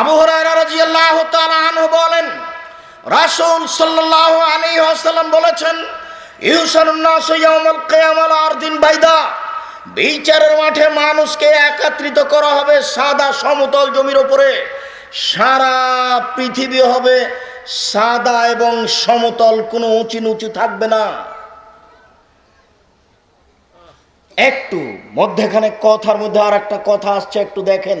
আবু তাআলা আনহু বলেন, রাসূল সাল্লাল্লাহু বলেছেন আরদিন বাইদা বিচারের মাঠে মানুষকে একত্রিত করা হবে সাদা সমতল জমির উপরে। সারা পৃথিবী হবে সাদা এবং সমতল, কোনো উঁচু নিচু থাকবে না। একটু মধ্যেখানে কথার মধ্যে আর একটা কথা আসছে, একটু দেখেন।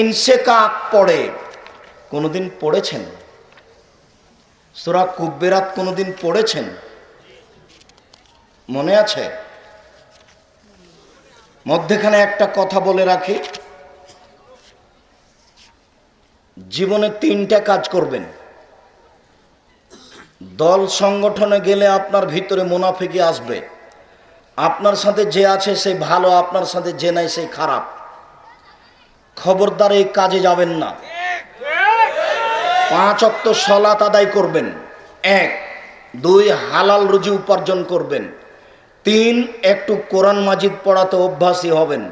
ইনসেকাক পড়ে, কোনোদিন পড়েছেন? সুরা কুব্বেরাত কোনোদিন পড়েছেন? মনে আছে? মধ্যেখানে একটা কথা বলে রাখি। জীবনে তিনটা কাজ করবেন। দল সংগঠনে গেলে আপনার ভিতরে মুনাফিকি আসবে। আপনার সাথে যে আছে সে ভালো, আপনার সাথে যে নাই সে খারাপ। খবরদার এই কাজে যাবেন না। পাঁচ অক্ত সলাত আদায় করবেন। এক, দুই, হালাল রুজি উপার্জন করবেন। তিন, একটু কোরআন মাজিদ পড়াতে অভ্যাসী হবেন।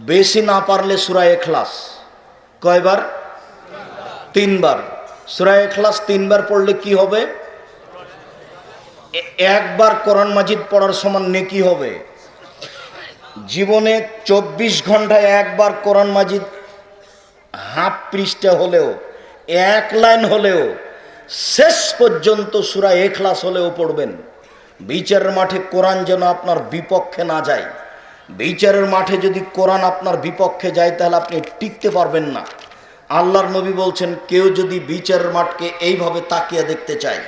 বেশি না পারলে সুরা এখলাস কয়বার? তিনবার। সুরা এখলাস তিনবার পড়লে কি হবে? একবার কোরআন মাজিদ পড়ার সমান নেকি হবে। জীবনে চব্বিশ ঘন্টায় একবার কোরআন মাজিদ হাফ পৃষ্ঠা হলেও, এক লাইন হলেও, শেষ পর্যন্ত সুরা এখলাস হলেও পড়বেন। বিচারের মাঠে কোরআন যেন আপনার বিপক্ষে না যায়। বিচারের মাঠে যদি কোরআন আপনার বিপক্ষে যায়, তাহলে আপনি টিকতে পারবেন না। আল্লাহর নবী বলছেন, কেউ যদি বিচারের মাঠকে এইভাবে তাকিয়ে দেখতে চায়,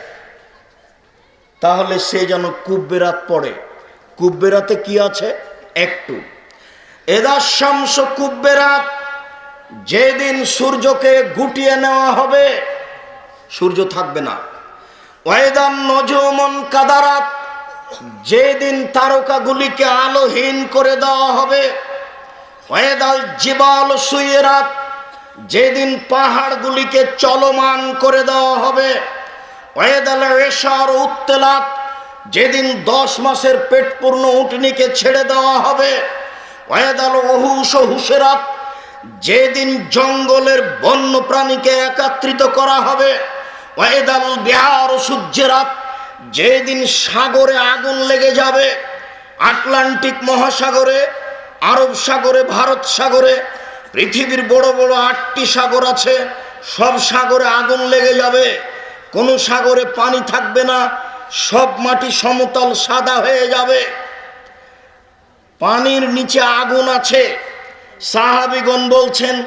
তাহলে সে যেন কুব্বেরাত পড়ে। কুব্বেরাতে কি আছে? একটু। এদা শামস কুব্বেরাত, যেদিন সূর্যকে গুটিয়ে নেওয়া হবে, সূর্য থাকবে না। ওয়েদান নজমন কাদারাত, যেদিন তারকাগুলিকে আলোহীন করে দেওয়া হবে ওয়েদাল জিবাল সুয়েরাত যেদিন পাহাড়গুলিকে চলমান করে দেওয়া হবে ওয়েদাল রেশার উত্তেলাত যেদিন দশ মাসের পেট পূর্ণ উটনিকে ছেড়ে দেওয়া হবে অহুস যেদিন জঙ্গলের বন্য প্রাণীকে একত্রিত করা হবে, ওয়েদাল বিহার সূর্যেরাত, যেদিন সাগরে আগুন লেগে যাবে, আটলান্টিক মহাসাগরে, আরব সাগরে, ভারত সাগরে, পৃথিবীর বড় বড় আটটি সাগর আছে, সব সাগরে আগুন লেগে যাবে, কোনো সাগরে পানি থাকবে না সব মাটি সমতল সাদা হয়ে যাবে। পানির নিচে আগুন আছে। সাহাবিগণ বলছেন,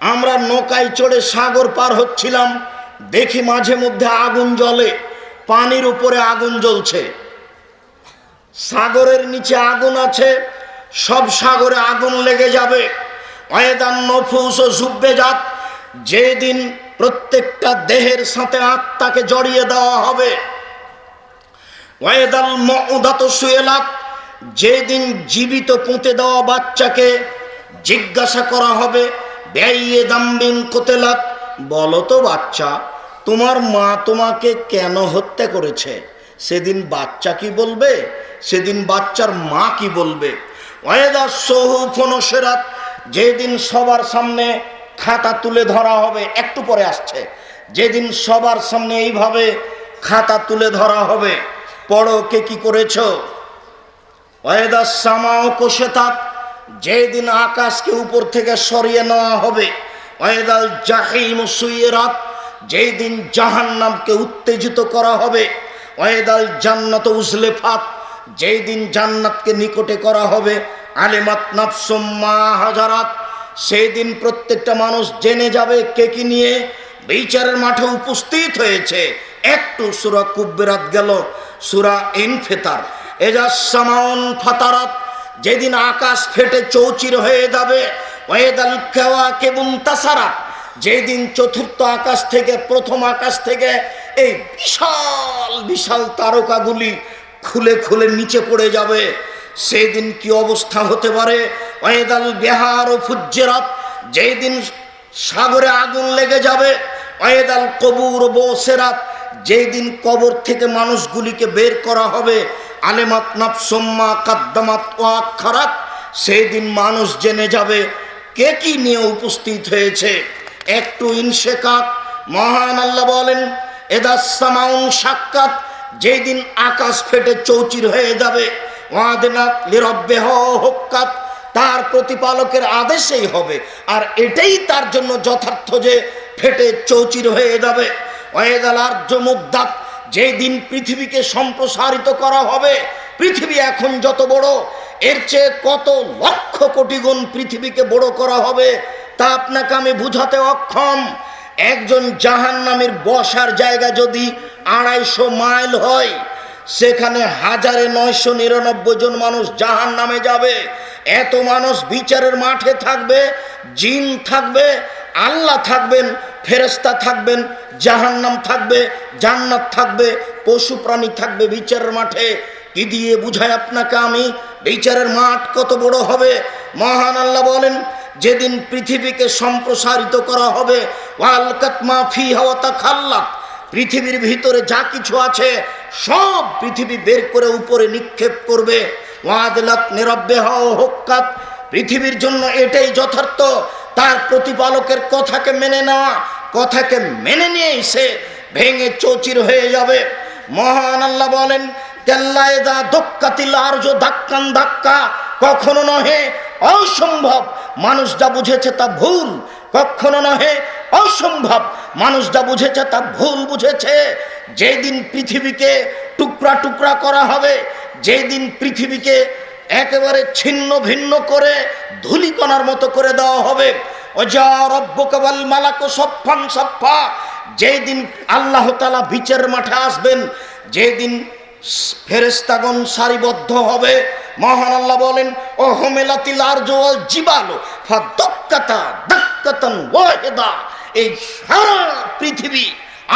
আমরা নৌকায় চড়ে সাগর পার হচ্ছিলাম। দেখি মাঝে মধ্যে আগুন জ্বলে। পানির উপরে আগুন জ্বলছে। সাগরের নিচে আগুন আছে। সব সাগরে আগুন লেগে যাবে। অয়েদান যেদিন প্রত্যেকটা দেহের সাথে আত্মাকে জড়িয়ে দেওয়া হবে ওয়েদাল মউদাত সুয়েলাত, যেদিন জীবিত পুঁতে দেওয়া বাচ্চাকে জিজ্ঞাসা করা হবে ব্যয়ে দাম্বিন কোতেলাত, বলো তো বাচ্চা, তোমার মা তোমাকে কেন হত্যা করেছে? সেদিন বাচ্চা কি বলবে? সেদিন বাচ্চার মা কি বলবে? ওয়েদা সহু ফনসেরাত যেদিন সবার সামনে খাতা তুলে ধরা হবে, একটু পরে আসছে, যেদিন সবার সামনে এইভাবে খাতা তুলে ধরা হবে পড়ো কে কি করেছ? ওয়েদা সামাও কোশেতাত, যেদিন আকাশকে উপর থেকে সরিয়ে নেওয়া হবে ওয়েদাল জাহিম সুইয়েরাত যেই দিন জাহান্নামকে উত্তেজিত করা হবে ওয়েদাল জান্নাত উজলেফাত যেই দিন জান্নাতকে নিকটে করা হবে, আলেমাত নাফসম্মা হাজারাত সেই দিন প্রত্যেকটা মানুষ জেনে যাবে কে কি নিয়ে বিচারের মাঠে উপস্থিত হয়েছে। একটু সুরা কুব্বেরাত গেল সুরা ইনফেতার। এজা সামাউন ফাতারাত, যেদিন আকাশ ফেটে চৌচির হয়ে যাবে ওয়েদাল কেওয়া কেবুন তাসারাত, যেদিন চতুর্থ আকাশ থেকে প্রথম আকাশ থেকে এই বিশাল বিশাল তারকাগুলি খুলে খুলে নিচে পড়ে যাবে, সেদিন কি অবস্থা হতে পারে? ওয়েদাল বিহার ও ফুজ্জেরাত যেই দিন সাগরে আগুন লেগে যাবে ওয়েদাল কবুর বসেরাত যেই দিন কবর থেকে মানুষগুলিকে বের করা হবে, আলেমাত নাফসম্মা কাদ্দামাত আখারাত সেই দিন মানুষ জেনে যাবে কে কি নিয়ে উপস্থিত হয়েছে। একটু ইনশেকাত, মহান আল্লাহ বলেন এদাসামাউন সাক্ষাৎ যেই দিন আকাশ ফেটে চৌচির হয়ে যাবে, ওয়াদেনাত লিরব্বে হক্কাত তার প্রতিপালকের আদেশেই হবে। আর এটাই তার জন্য যথার্থ যে ফেটে চৌচির হয়ে যাবে। ওয়েদাল আর্য মুগ্ধাত যেই দিন পৃথিবীকে সম্প্রসারিত করা হবে, পৃথিবী এখন যত বড়, এর চেয়ে কত লক্ষ কোটি গুণ পৃথিবীকে বড় করা হবে, তা আপনাকে আমি বুঝাতে অক্ষম। একজন জাহান নামের বসার জায়গা যদি আড়াইশো মাইল হয়, সেখানে হাজারে নয়শো নিরানব্বই জন মানুষ জাহান নামে যাবে। এত মানুষ বিচারের মাঠে থাকবে, জিন থাকবে, আল্লাহ থাকবেন ফেরেস্তা থাকবেন জাহান্নাম থাকবে, জান্নাত থাকবে, পশু প্রাণী থাকবে বিচারের মাঠে। কি দিয়ে বুঝায় আপনাকে আমি? বিচারের মাঠ কত বড় হবে? মহান আল্লাহ বলেন, যেদিন পৃথিবীকে সম্প্রসারিত করা হবে খাল্লাত পৃথিবীর ভিতরে যা কিছু আছে, সব পৃথিবী বের করে উপরে নিক্ষেপ করবে। পৃথিবীর জন্য এটাই যথার্থ, তার প্রতিপালকের কথাকে মেনে নেওয়া। কথাকে মেনে নিয়ে এসে ভেঙে চৌচির হয়ে যাবে। মহান আল্লাহ বলেন আর্য ধাক্কান ধাক্কা, কখনো নহে অসম্ভব। মানুষ যা বুঝেছে তা ভুল, কখনো নহে অসম্ভব। মানুষ যা বুঝেছে তা ভুল বুঝেছে। যেদিন পৃথিবীকে টুকরা টুকরা করা হবে, যেদিন পৃথিবীকে একেবারে ছিন্ন ভিন্ন করে ধুলিকণার মতো করে দেওয়া হবে। অজারব্বকাল মালাকো সফান সফা যেই দিন আল্লাহ তালা বিচার মাঠে আসবেন যেদিন ফেরেস্তাগণ সারিবদ্ধ হবে, মহান আল্লাহ বলেন, ও হোমেলাতিল আর জীবালো দক্কাতা দক্কাতন ওয়াহেদা। এই সারা পৃথিবী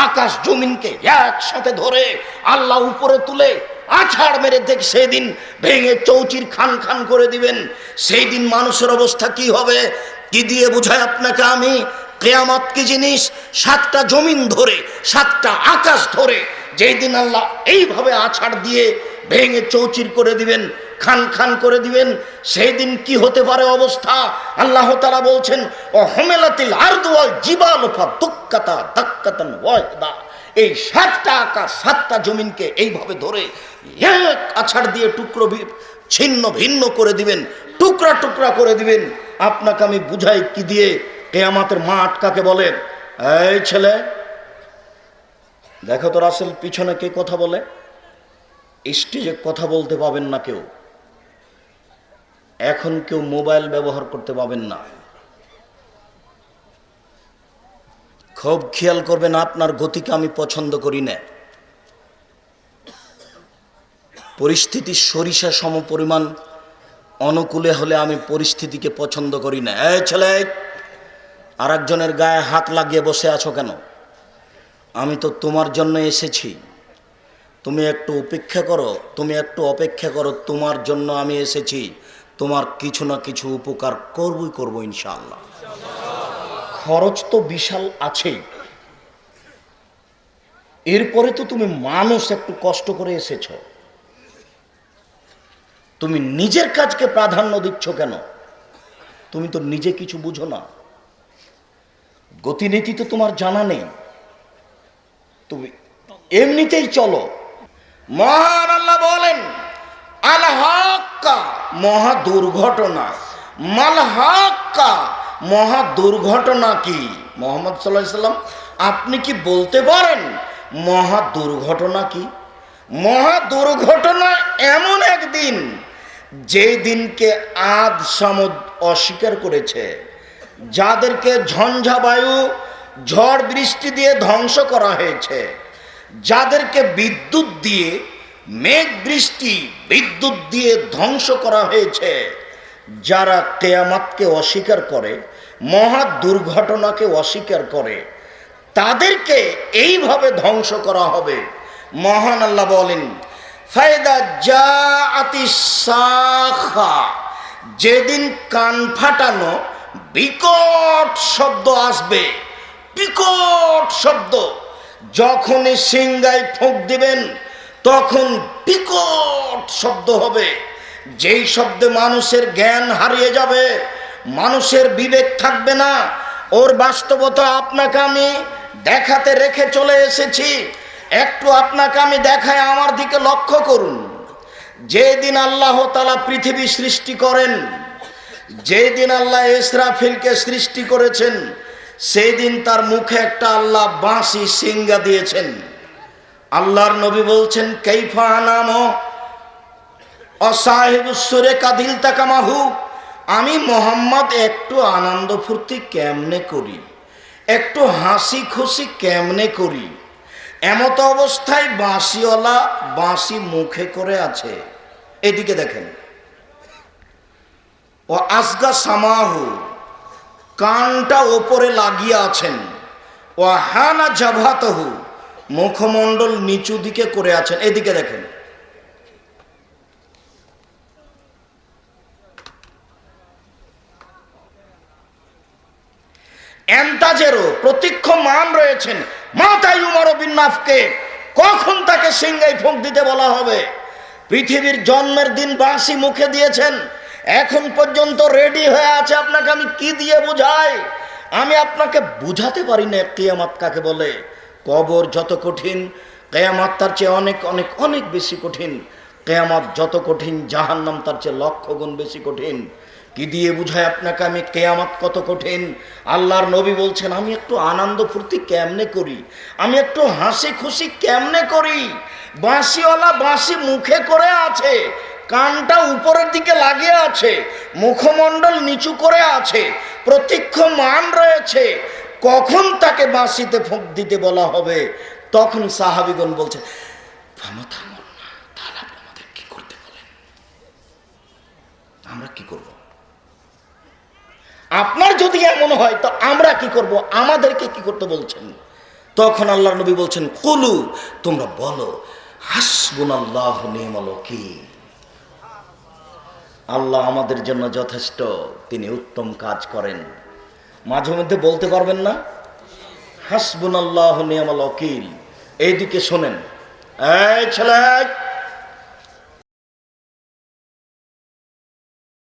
আকাশ জমিনকে একসাথে ধরে আল্লাহ উপরে তুলে আছাড় মেরে দেখ, সেদিন ভেঙে চৌচির খান খান করে দিবেন। সেই দিন মানুষের অবস্থা কি হবে? কি দিয়ে বুঝায় আপনাকে আমি? কেয়ামত কি জিনিস? সাতটা জমিন ধরে, সাতটা আকাশ ধরে যেই দিন আল্লাহ এইভাবে আছাড় দিয়ে ভেঙে চৌচির করে দিবেন, খান খান করে দিবেন সেই দিন কি হতে পারে অবস্থা? আল্লাহ তারা বলছেন ও হোমেলাতিল আর্দুয়াল জীবালোফা দুঃখাতা দাক্কাতান ওয়াহিদা। এই সাতটা আকাশ সাতটা জমিনকে এইভাবে ধরে এক আছাড় দিয়ে টুকরো ছিন্ন ভিন্ন করে দিবেন, টুকরা টুকরা করে দিবেন। আপনাকে আমি বুঝাই কি দিয়ে? কেয়ামাতের মাঠ কাকে বলে? এই ছেলে, দেখো তো রাসেল পিছনে কে কথা বলে? স্টেজে কথা বলতে পাবেন না কেউ। এখন কেউ মোবাইল ব্যবহার করতে পাবেন না। খুব খেয়াল করবেন, আপনার গতিকে আমি পছন্দ করি না। পরিস্থিতি সরিষা সম পরিমাণ অনুকূলে হলে আমি পরিস্থিতিকে পছন্দ করি না। এ ছেলে আর একজনের গায়ে হাত লাগিয়ে বসে আছো কেন? আমি তো তোমার জন্য এসেছি। তুমি একটু অপেক্ষা করো, তুমি একটু অপেক্ষা করো, তোমার জন্য আমি এসেছি। তোমার কিছু না কিছু উপকার করবই, করব ইনশাআল্লাহ। খরচ তো বিশাল আছেই। এরপরে তো তুমি মানুষ একটু কষ্ট করে এসেছ। তুমি নিজের কাজকে প্রাধান্য দিচ্ছ কেন? তুমি তো নিজে কিছু বুঝো না। গতিনীতি তো তোমার জানা নেই। তুমি এমনিতেই চলো। মহান আল্লাহ বলেন, আল হাক্কা মহা দুর্ঘটনা মাল হাক্কা মহা দুর্ঘটনা কি? মোহাম্মদ সাল্লাম, আপনি কি বলতে পারেন মহা দুর্ঘটনা কি? মহা দুর্ঘটনা এমন একদিন যে দিনকে আদ সামুদ অস্বীকার করেছে, যাদেরকে ঝঞ্ঝা বায়ু ঝড় বৃষ্টি দিয়ে ধ্বংস করা হয়েছে, যাদেরকে বিদ্যুৎ দিয়ে, মেঘ বৃষ্টি, বিদ্যুৎ দিয়ে ধ্বংস করা হয়েছে, যারা কেয়ামাতকে অস্বীকার করে মহা দুর্ঘটনাকে অস্বীকার করে। তাদেরকে এইভাবে ধ্বংস করা হবে। মহান আল্লাহ বলেন ফায়দা আতিশাখা যেদিন কান ফাটানো বিকট শব্দ আসবে, বিকট শব্দ। যখনই সিংগায় ফোঁক দিবেন, তখন বিকট শব্দ হবে। যেই শব্দে মানুষের জ্ঞান হারিয়ে যাবে মানুষের বিবেক থাকবে না। ওর বাস্তবতা আপনাকে আমি দেখাতে রেখে চলে এসেছি। একটু আপনাকে আমি দেখায় আমার দিকে লক্ষ্য করুন। যেদিন আল্লাহ তালা পৃথিবী সৃষ্টি করেন, যেদিন আল্লাহ ইসরাফিলকে সৃষ্টি করেছেন সেই দিন তার মুখে একটা আল্লাহ বাঁশি সিঙ্গা দিয়েছেন। আল্লাহর নবী বলছেন কৈফা নাম অসাহেবুসরে কাদিল তাকামাহু আমি মোহাম্মদ, একটু আনন্দ ফুর্তি কেমনে করি? একটু হাসি খুশি কেমনে করি? এমত অবস্থায় বাঁশিওয়ালা বাঁশি মুখে করে আছে। এদিকে দেখেন। ও আসগা সামাহু, কানটা ওপরে লাগিয়ে আছেন। ও হানা জাভাতহু, মুখমণ্ডল নিচু দিকে করে আছেন। এদিকে দেখেন। এন্তাজেরও প্রতীক্ষ মান রয়েছেন। মাতাই উমর বিন্নাফকে কখন তাকে সিংগাই ফোঁক দিতে বলা হবে? পৃথিবীর জন্মের দিন বাঁশি মুখে দিয়েছেন। এখন পর্যন্ত রেডি হয়ে আছে আপনাকে আমি কি দিয়ে বুঝাই? আমি আপনাকে বুঝাতে পারি না কেয়ামাত কাকে বলে। কবর যত কঠিন, কেয়ামাত তার চেয়ে অনেক অনেক অনেক বেশি কঠিন। কেয়ামাত যত কঠিন, জাহান্নাম তার চেয়ে লক্ষ গুণ বেশি কঠিন। কি দিয়ে বুঝায় আপনাকে আমি কেয়ামাত কত কঠিন? আল্লাহর নবী বলছেন, আমি একটু আনন্দ ফুর্তি কেমনে করি? আমি একটু হাসি খুশি কেমনে করি? বাঁশিওয়ালা বাঁশি মুখে করে আছে, কানটা উপরের দিকে লাগিয়ে আছে, মুখমণ্ডল নিচু করে আছে প্রতীক্ষ মান রয়েছে। কখন তাকে বাঁশিতে ফোঁক দিতে বলা হবে? তখন সাহাবিগণ বলছে থামো থামো কি করতে আমরা কি করব? আপনার যদি এমন হয়, তো আমরা কি করব? আমাদেরকে কি করতে বলছেন? তখন আল্লাহ নবী বলছেন, কলু, তোমরা বলো হাসবুন আল্লাহ কি আল্লাহ আমাদের জন্য যথেষ্ট, তিনি উত্তম কাজ করেন। মাঝে মধ্যে বলতে পারবেন না? হাসবুন আল্লাহ নিয়মাল অকিল এইদিকে শোনেন। এই ছেলে